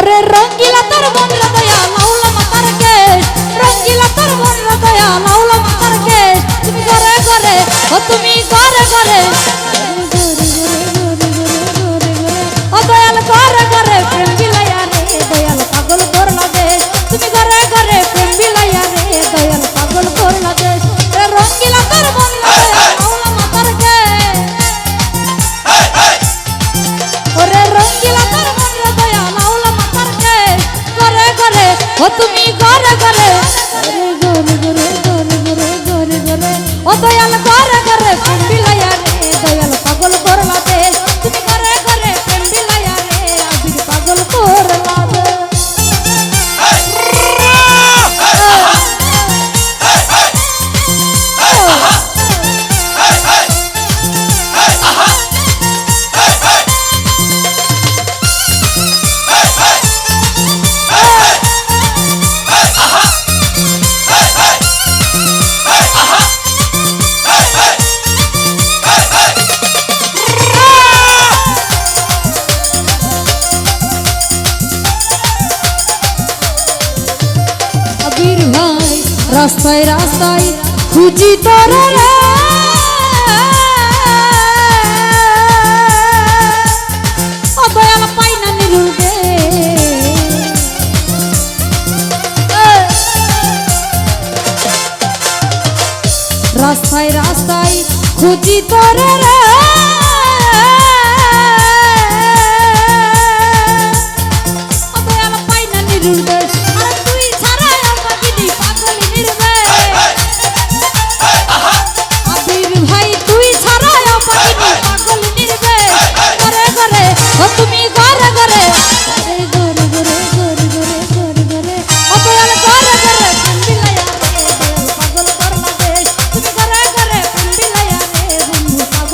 correr. রাস্তায় রাস্তায় খুঁজি তোরা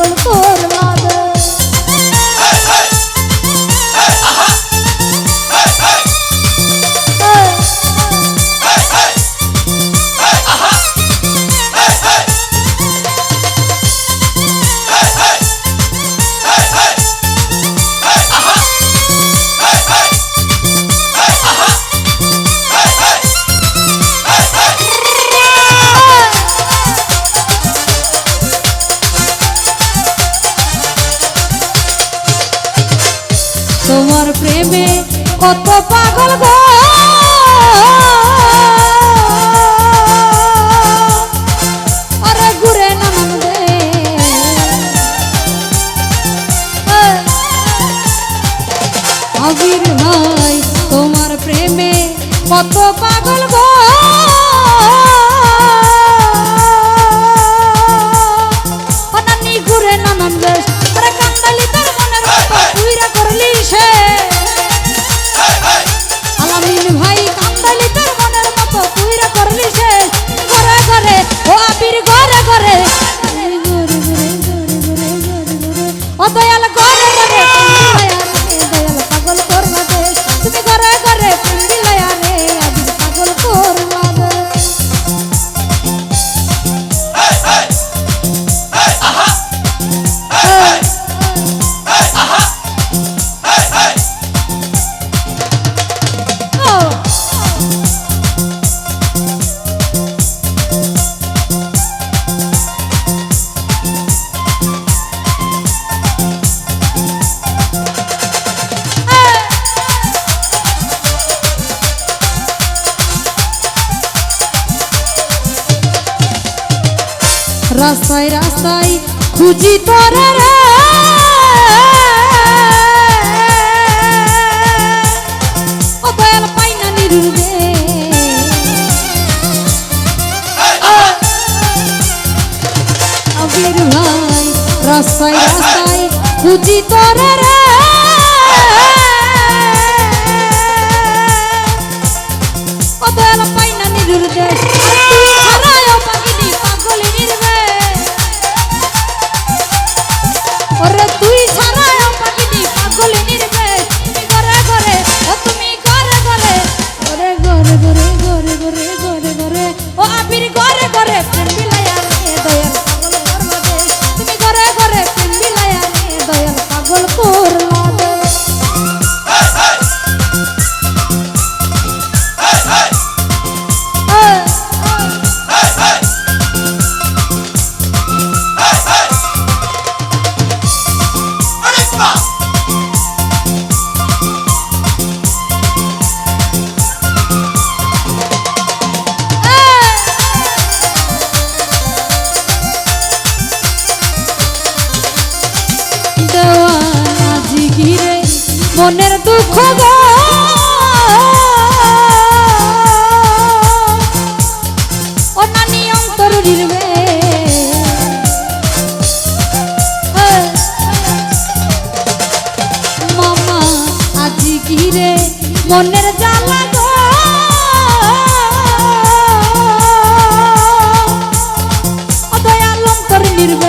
Oh. তোমার প্রেমে কত পাগল গো। রাস্তায় রাস্তায় খুঁজি তোরে রে। ও দয়াল পাই না নিরুবে আবির ভাই রাস্তায় রাস্তায় খুঁজি তোরে রে। ও দয়াল পাই না নিরুবে মনের জ্বালা গো। দয়ালম তোর নির্ব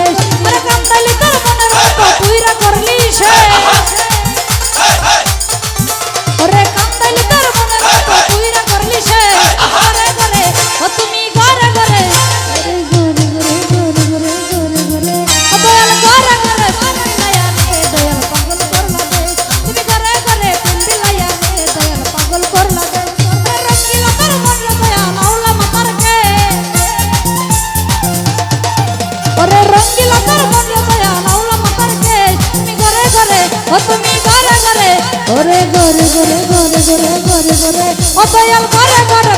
ঘরে ঘরে ঘরে ঘরে ঘরে ঘরে ঘরে ও ঘরে ঘরে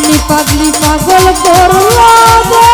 আমি পাগলি পাগল করলাম।